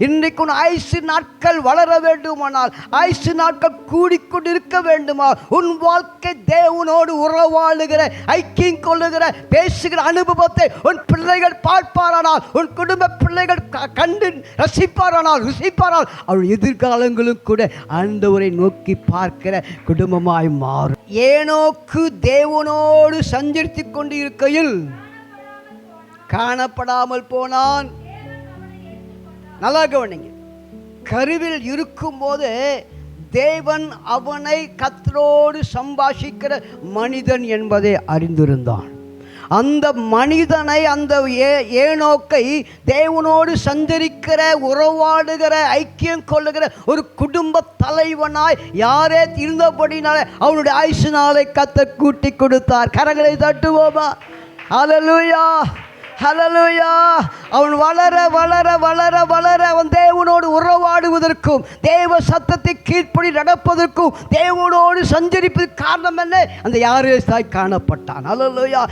இன்றைக்கு உன் ஆயுசு நாட்கள் வளர வேண்டுமானால் ஆயுசு நாட்கள் கூடிக்கொண்டிருக்க வேண்டுமா உன் வாழ்க்கை தேவனோடு உறவாளுகிற ஐக்கியம் கொள்ளுகிற பேசுகிற அனுபவத்தை உன் பிள்ளைகள் பார்ப்பாரானால் உன் குடும்ப பிள்ளைகள் க- கண்டு ரசிப்பாரானால் ருசிப்பாரால் அவள் எதிர்காலங்களும் கூட ஆண்டவரை நோக்கி பார்க்கிற குடும்பமாய் மாறும். ஏனோக்கு தேவனோடு சஞ்சரித்து கொண்டு இருக்கையில் காணப்படாமல் போனான். நல்லா கவனிங்க. கருவில் இருக்கும்போது தேவன் அவனை கத்தரோடு சம்பாஷிக்கிற மனிதன் என்பதை அறிந்திருந்தான். அந்த மனிதனை அந்த ஏ ஏனோக்கை தேவனோடு சந்தரிக்கிற உறவாடுகிற ஐக்கியம் கொள்ளுகிற ஒரு குடும்ப தலைவனாய் யாரே இருந்தபடினால அவனுடைய ஆயுசு நாளை கத்த கூட்டி கொடுத்தார். கரங்களை தட்டுவோமா? அலலுயா ஹலலுயா அவன் வளர வளர வளர வளர அவன் தேவனோடு உறவாடுவதற்கும் தேவ சத்தத்தை கீழ்ப்படி நடப்பதற்கும் தேவனோடு சஞ்சரிப்பதற்கு காரணம் என்ன? அந்த யாரேசாய் காணப்பட்டான். ஹலலுயா